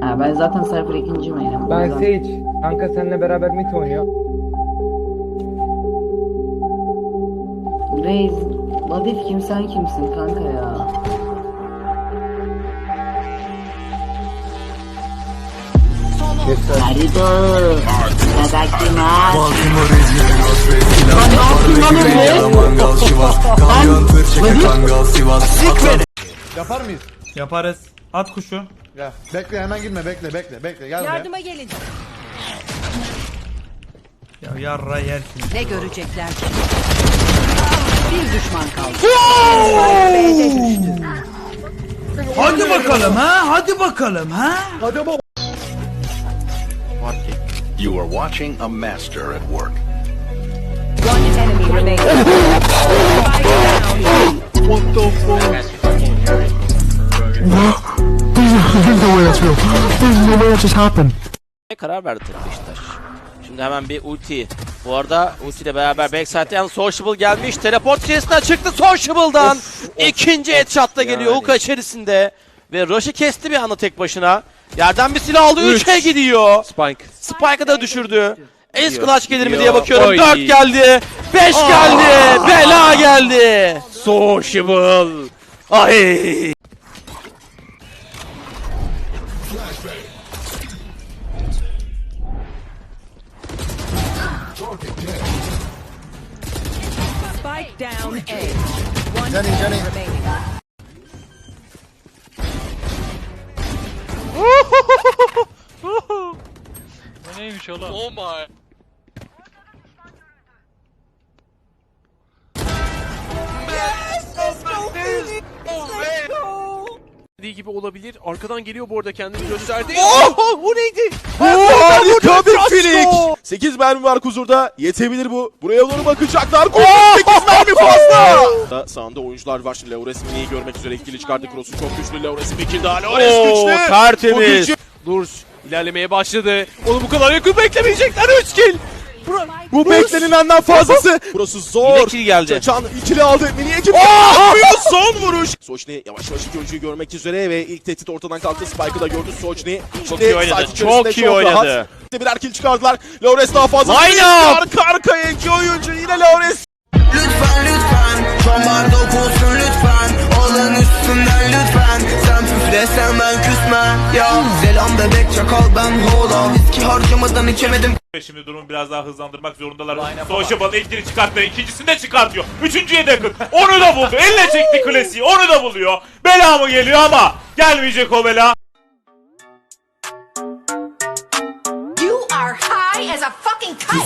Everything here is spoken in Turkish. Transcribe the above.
Ha, ben zaten Cypher ikinci main'im. Ben yüzden- Sage. Kanka seninle beraber mid oynuyor. Reis, Latif kim sen kimsin kanka ya? Harido. Itadakimasu. Yapar mıyız? Yaparız. At kuşu. Gel. Bekle hemen girme bekle bekle bekle gel buraya. Yardıma gelin. Ya yarra yersin. Ne görecekler ki? Bir düşman kaldı. B'de düştü. Hadi bakalım ha. Hadi bakalım ha. You are watching a master at work. One enemy remaining. Ne karar verdi tabii Beşiktaş. Şimdi hemen bir ulti. Bu arada ulti ile beraber backside'den Sociable gelmiş. Teleport içerisinden çıktı Sociable'dan. İkinci headshot da geliyor Uka içerisinde. Ve Rush'ı kesti bir anda tek başına. Yerden bir silah aldı. 3'e gidiyor. Spike. Spike'ı da düşürdü. Gidiyor. clutch gelir mi diye bakıyorum. Oy. 4 geldi. 5 geldi. Bela geldi. Sociable. Ay. Spike down A. One Johnny, Johnny. enemy remaining. Dediği gibi olabilir. Arkadan geliyor bu arada kendini gösterdi. Oh! Bu neydi? Harika bir filik. 8 mermi var Kuzur'da. Yetebilir bu. Buraya doğru bakacaklar. Kuzur 8 mermi fazla. Da Sağında oyuncular var. Şimdi Laures Mini'yi görmek üzere ikili çıkardı. Cross'u çok güçlü. Laures kill daha. Laures güçlü. tertemiz. Durs ilerlemeye başladı. Onu bu kadar yakın beklemeyecekler. 3 kill. Bu beklenilenden fazlası. Burası zor. Kill geldi. Çaçan ikili aldı. Mini ekip yapıyor. Son vuruş. Soçni yavaş yavaş iki oyuncuyu görmek üzere ve ilk tehdit ortadan kalktı. Spike'ı da gördü Soçni. Çok iyi oynadı. Çok iyi oynadı. Birer kill çıkardılar. Laures daha fazla. Line up! Arka arkaya iki oyuncu yine Laures. Lütfen lütfen Şomar dokunsun lütfen Olan üstünden lütfen Sen püflesen ben küsmem Ya selam bebek çakal ben hola Viski harcamadan içemedim Şimdi durumu biraz daha hızlandırmak zorundalar. Sociable'ın ilkini çıkarttı. ikincisini de çıkartıyor. Üçüncüye de yakın. Onu da buldu. Elle çekti klasiği. Onu da buluyor. Bela mı geliyor ama gelmeyecek o bela. You are high as a fucking kite.